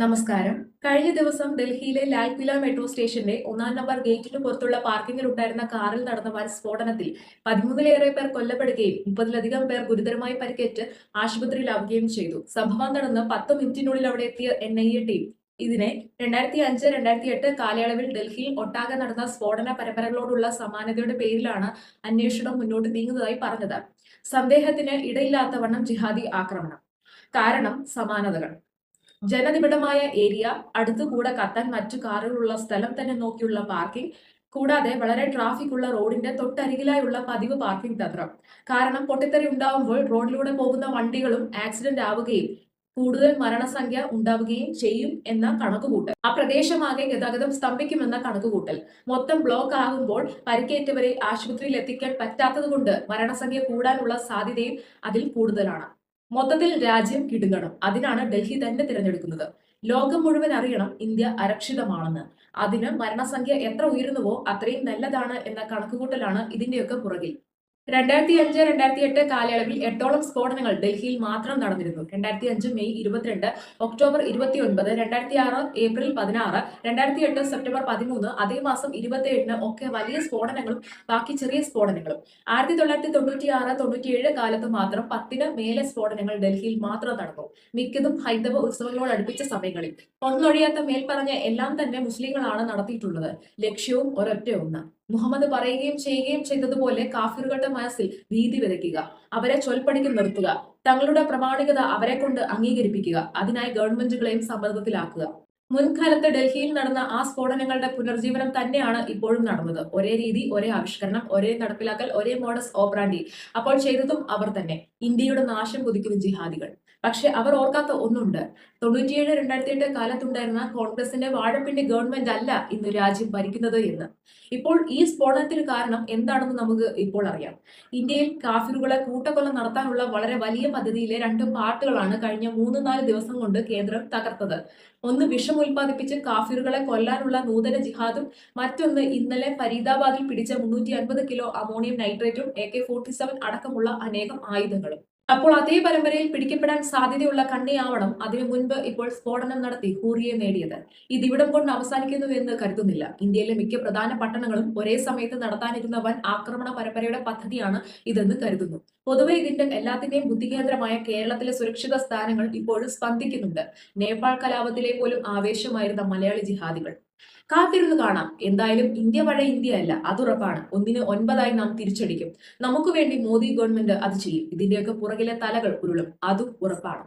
നമസ്കാരം. കഴിഞ്ഞ ദിവസം ഡൽഹിയിലെ ലാൽക്വില മെട്രോ സ്റ്റേഷന്റെ ഒന്നാം നമ്പർ ഗേറ്റിന് പുറത്തുള്ള പാർക്കിംഗിൽ ഉണ്ടായിരുന്ന കാറിൽ നടന്ന വൻ സ്ഫോടനത്തിൽ പതിമൂന്നിലേറെ പേർ കൊല്ലപ്പെടുകയും മുപ്പതിലധികം പേർ ഗുരുതരമായി പരിക്കേറ്റ് ആശുപത്രിയിലാവുകയും ചെയ്തു. സംഭവം നടന്ന് പത്ത് മിനിറ്റിനുള്ളിൽ അവിടെ എത്തിയ എൻ ഐ എ ടീം ഇതിനെ രണ്ടായിരത്തി അഞ്ച് രണ്ടായിരത്തി എട്ട് കാലയളവിൽ ഡൽഹിയിൽ ഒട്ടാകെ നടന്ന സ്ഫോടന പരമ്പരകളോടുള്ള സമാനതയുടെ പേരിലാണ് അന്വേഷണം മുന്നോട്ട് നീങ്ങുന്നതായി പറഞ്ഞത്. സന്ദേഹത്തിന് ഇടയില്ലാത്തവണ്ണം ജിഹാദി ആക്രമണം. കാരണം സമാനതകൾ. ജനനിബിഡമായ ഏരിയ അടുത്തുകൂടെ കത്താൻ മറ്റു കാറുകളുള്ള സ്ഥലം തന്നെ നോക്കിയുള്ള പാർക്കിംഗ് കൂടാതെ വളരെ ട്രാഫിക് ഉള്ള റോഡിന്റെ തൊട്ടരികിലായുള്ള പതിവ് പാർക്കിംഗ് തന്ത്രം. കാരണം പൊട്ടിത്തെറി ഉണ്ടാവുമ്പോൾ റോഡിലൂടെ പോകുന്ന വണ്ടികളും ആക്സിഡന്റ് ആവുകയും കൂടുതൽ മരണസംഖ്യ ഉണ്ടാവുകയും ചെയ്യും എന്ന കണക്കുകൂട്ടൽ. ആ പ്രദേശമാകെ ഗതാഗതം സ്തംഭിക്കുമെന്ന കണക്കുകൂട്ടൽ. മൊത്തം ബ്ലോക്ക് ആകുമ്പോൾ പരിക്കേറ്റവരെ ആശുപത്രിയിൽ എത്തിക്കാൻ പറ്റാത്തതുകൊണ്ട് മരണസംഖ്യ കൂടാനുള്ള സാധ്യതയും അതിൽ കൂടുതലാണ്. മൊത്തത്തിൽ രാജ്യം കിടുങ്ങണം അതിനാണ് ഡൽഹി തന്നെ തിരഞ്ഞെടുക്കുന്നത്. ലോകം മുഴുവൻ അറിയണം ഇന്ത്യ അരക്ഷിതമാണെന്ന്. അതിന് മരണസംഖ്യ എത്ര ഉയരുന്നുവോ അത്രയും നല്ലതാണ് എന്ന കണക്കുകൂട്ടലാണ് ഇതിന്റെയൊക്കെ പുറകിൽ. രണ്ടായിരത്തി അഞ്ച് രണ്ടായിരത്തി എട്ട് കാലയളവിൽ എട്ടോളം സ്ഫോടനങ്ങൾ ഡൽഹിയിൽ മാത്രം നടന്നിരുന്നു. രണ്ടായിരത്തി അഞ്ച് മെയ് ഇരുപത്തിരണ്ട് ഒക്ടോബർ ഇരുപത്തി ഒൻപത് രണ്ടായിരത്തി ആറ് ഏപ്രിൽ പതിനാറ് രണ്ടായിരത്തി എട്ട് സെപ്റ്റംബർ പതിമൂന്ന് അതേ മാസം ഇരുപത്തി ഏഴിന് ഒക്കെ വലിയ സ്ഫോടനങ്ങളും ബാക്കി ചെറിയ സ്ഫോടനങ്ങളും. ആയിരത്തി തൊള്ളായിരത്തി തൊണ്ണൂറ്റി ആറ് തൊണ്ണൂറ്റിയേഴ് കാലത്ത് മാത്രം പത്തിന് മേലെ സ്ഫോടനങ്ങൾ ഡൽഹിയിൽ മാത്രം നടന്നു. മിക്കതും ഹൈന്ദവ ഉത്സവങ്ങളോട് അടുപ്പിച്ച സമയങ്ങളിൽ. ഒന്നൊഴിയാത്ത മേൽപ്പറഞ്ഞ എല്ലാം തന്നെ മുസ്ലിങ്ങളാണ് നടത്തിയിട്ടുള്ളത്. ലക്ഷ്യവും ഒരൊറ്റ ഒന്ന്. മുഹമ്മദ് പറയുകയും ചെയ്യുകയും ചെയ്തതുപോലെ കാഫിറുകളുടെ മനസ്സിൽ നീതി വിതയ്ക്കുക അവരെ ചൊൽപ്പടിക്ക് നിർത്തുക. തങ്ങളുടെ പ്രമാണികത അവരെ കൊണ്ട് അംഗീകരിപ്പിക്കുക. അതിനായി ഗവൺമെന്റുകളെയും സമ്മർദ്ദത്തിലാക്കുക. മുൻകാലത്ത് ഡൽഹിയിൽ നടന്ന ആ സ്ഫോടനങ്ങളുടെ പുനർജീവനം തന്നെയാണ് ഇപ്പോഴും നടന്നത്. ഒരേ രീതി ഒരേ ആവിഷ്കരണം ഒരേ നടപ്പിലാക്കൽ ഒരേ മോഡസ് ഓപ്പറാൻഡി അപ്പോൾ ചെയ്തതും അവർ തന്നെ. ഇന്ത്യയുടെ നാശം കുതിക്കുന്ന ജിഹാദികൾ. പക്ഷെ അവർ ഓർക്കാത്ത ഒന്നുണ്ട്. തൊണ്ണൂറ്റിയേഴ് രണ്ടായിരത്തി എട്ട് കാലത്തുണ്ടായിരുന്ന കോൺഗ്രസിന്റെ വാഴപ്പിണ്ടി ഗവൺമെന്റ് അല്ല ഇന്ന് രാജ്യം ഭരിക്കുന്നത് എന്ന്. ഇപ്പോൾ ഈ സ്ഫോടനത്തിന് കാരണം എന്താണെന്ന് നമുക്ക് ഇപ്പോൾ അറിയാം. ഇന്ത്യയിൽ കാഫിറുകളെ കൂട്ടക്കൊല നടത്താനുള്ള വളരെ വലിയ പദ്ധതിയിലെ രണ്ട് പാർട്ടുകളാണ് കഴിഞ്ഞ മൂന്ന് നാല് ദിവസം കൊണ്ട് കേന്ദ്രം തകർത്തത്. ഒന്ന് വിഷം ഉൽപ്പാദിപ്പിച്ച് കാഫിറുകളെ കൊല്ലാനുള്ള നൂതന ജിഹാദും മറ്റൊന്ന് ഇന്നലെ ഫരീദാബാദിൽ പിടിച്ച മുന്നൂറ്റി അൻപത് കിലോ അമോണിയം നൈട്രേറ്റും എ കെ ഫോർട്ടി സെവൻ അടക്കമുള്ള അനേകം ആയുധങ്ങളും. അപ്പോൾ അതേ പരമ്പരയിൽ പിടിക്കപ്പെടാൻ സാധ്യതയുള്ള കണ്ണിയാവണം അതിനു മുൻപ് ഇപ്പോൾ സ്ഫോടനം നടത്തി ഹൂറിയെ നേടിയത്. ഇത് ഇവിടം കൊണ്ട് അവസാനിക്കുന്നു എന്ന് കരുതുന്നില്ല. ഇന്ത്യയിലെ മിക്ക പ്രധാന പട്ടണങ്ങളും ഒരേ സമയത്ത് നടത്താനിരുന്ന വൻ ആക്രമണ പരമ്പരയുടെ പദ്ധതിയാണ് ഇതെന്ന് കരുതുന്നു. പൊതുവെ ഇതിന്റെ എല്ലാത്തിന്റെയും ബുദ്ധികേന്ദ്രമായ കേരളത്തിലെ സുരക്ഷിത സ്ഥാനങ്ങൾ ഇപ്പോഴും സ്പന്ദിക്കുന്നുണ്ട്. നേപ്പാൾ കലാപത്തിലെ പോലും ആവേശമായിരുന്ന മലയാളി ജിഹാദികൾ. കാത്തിരുന്ന് കാണാം. എന്തായാലും ഇന്ത്യ പഴയ ഇന്ത്യ അല്ല അതുറപ്പാണ് ഒന്നിന് ഒൻപതായി നാം തിരിച്ചടിക്കും. നമുക്ക് വേണ്ടി മോദി ഗവൺമെന്റ് അത് ചെയ്യും. ഇതിന്റെയൊക്കെ പുറകിലെ തലകൾ ഉരുളും. അതും ഉറപ്പാണ്.